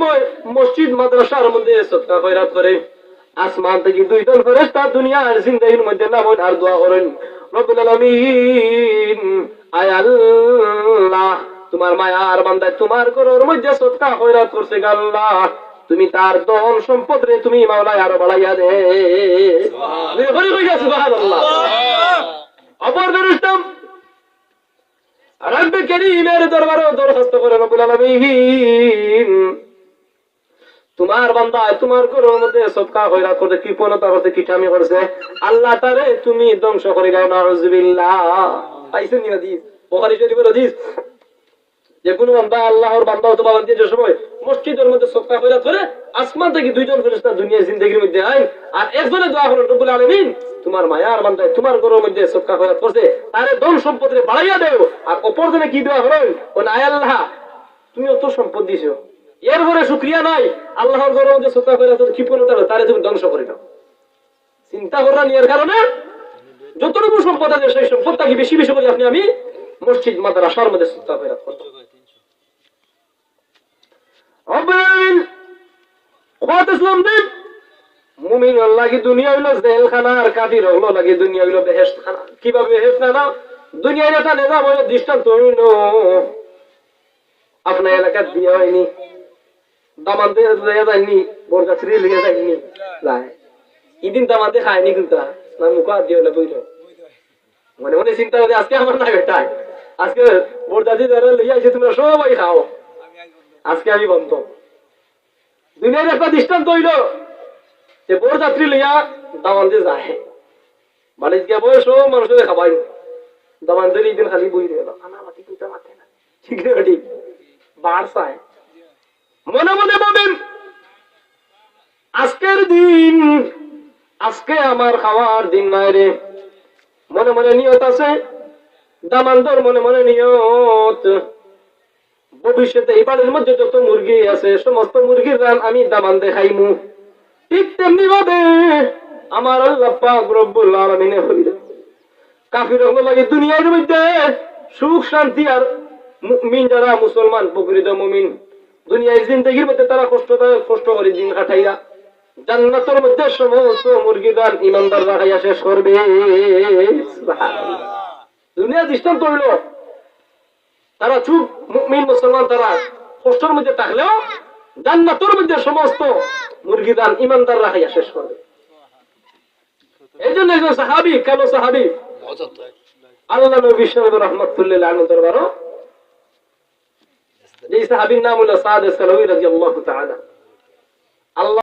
সময় মসজিদ মাদ্রাসার মধ্যে সৎকা খয়রাত করে। আসমান থেকে দুইজন ফেরেশতা দুনিয়ার জিন্দেগির মধ্যে নামন আর দোয়া করেন রব্বুল আলামিন আয় আল্লাহ তোমার মায়ার বান্দায় তোমার ঘরের মধ্যে সৎকা খয়রাত করছে আল্লাহ। তুমি তার ধন সম্পদ রে তুমি মাওলায় আরও বাড়াইয়া দে। সুবহানাল্লাহ। অপর ফেরেশতা রব্বে করিমের দরবারে দরখাস্ত করে রব্বুল আলামিন তোমার বান্দা তোমার ঘরের মধ্যে সৎকা হইরা করতে কৃপণতা করতে কিটামি করছে? আল্লাহ তারে তুমি ধ্বংস করে গাও নাউজুবিল্লাহ। পাইছেন নি হাদিস? বুখারী শরীফের হাদিস? যে কোনো বান্দা আল্লাহর বান্দা অথবা বান্দি যে সময় মসজিদের মধ্যে সৎকা হইরা করে আসমান থেকে দুইজন ফেরেশতা দুনিয়া জিন্দেগির মধ্যে আইন, আর একজনে দোয়া করেন, রব্বুল আলামিন, তোমার মায়ার বান্দায়, তোমার ঘরের মধ্যে সৎকা হইরা করছে, তারে ধন সম্পদ রে বাড়াইয়া দেও, আর অপর জনে কি দোয়া করেন? ও না আল্লাহ, তুমি অত সম্পদ দিছো। এরপরে শুক্রিয়া নাই আল্লাহর ঘরের মধ্যে সৎকা হইরা তোর কৃপণতা হলো, তারে তুমি ধ্বংস করে দাও। চিন্তা করা নিয়ে কারণে। যতটুকু সম্পদ আছে সেই সম্পদটাকে বেশি বেশি করে আপনি আমি মসজিদ মাদ্রাসার মধ্যে ইসলাম দিন। মুমিন দৃষ্টান্ত আপনার এলাকার বিয়ে হয়নি। দামান দিয়ে লইয়া যায়নি বরগাছড়ি লইয়া যায়নি লাই। ইদিন দামান দিয়ে খায়নি কিন্তু না দিয়ে মনে মনে চিন্তা করে আজকে আমার আজকে খাও। আজকে আমি বন্ধ। দুনিয়ার একটা দৃষ্টান্ত হইল যে বড় যাত্রী লইয়া দামান দিয়ে যায়। বাড়িতে গিয়া বয়স ও মানুষের খাবাই। দামান দিয়ে দিন খালি বই রইল খানা ঠিক না বার মনে মনে দিন। আজকে আমার খাওয়ার দিন নাই রে। মনে মনে নিয়ত আছে? দামান্তর মনে মনে নিয়ত। ভবিষ্যতে এই বাড়ির মধ্যে যত মুরগি আছে, সমস্ত মুরগির রান আমি দামান দেখাইমু। ঠিক তেমনি ভাবে আমার আল্লাহ পাক রব্বুল আলামিনে হইল। কাফির লাগে দুনিয়ার মধ্যে সুখ, শান্তি আর মুমিন যারা মুসলমান, প্রকৃত মুমিন। দুনিয়ার জিন্দগির মধ্যে তারা কষ্ট কষ্ট করে দিন কাটাইয়া। জান্নাতের মধ্যে সমস্ত মুরগি দান ইমানদার রাখাইয়া শেষ করবে। দুনিয়া দৃষ্টান্ত হইল তারা চুপ মুমিন মুসলমান তারা কষ্টের মধ্যে থাকলেও জান্নাতের মধ্যে সমস্ত মুরগি দান ইমানদার রাখাইয়া শেষ করবে। এই জন্য একজন সাহাবি কেন সাহাবি? আল্লাহ নবী সাহেব রহমতুল্লাহ আনু দরবারও এই সাহাবির নাম হলো সাদ সালাউই রাদিয়াল্লাহু তাআলা। আল্লাহ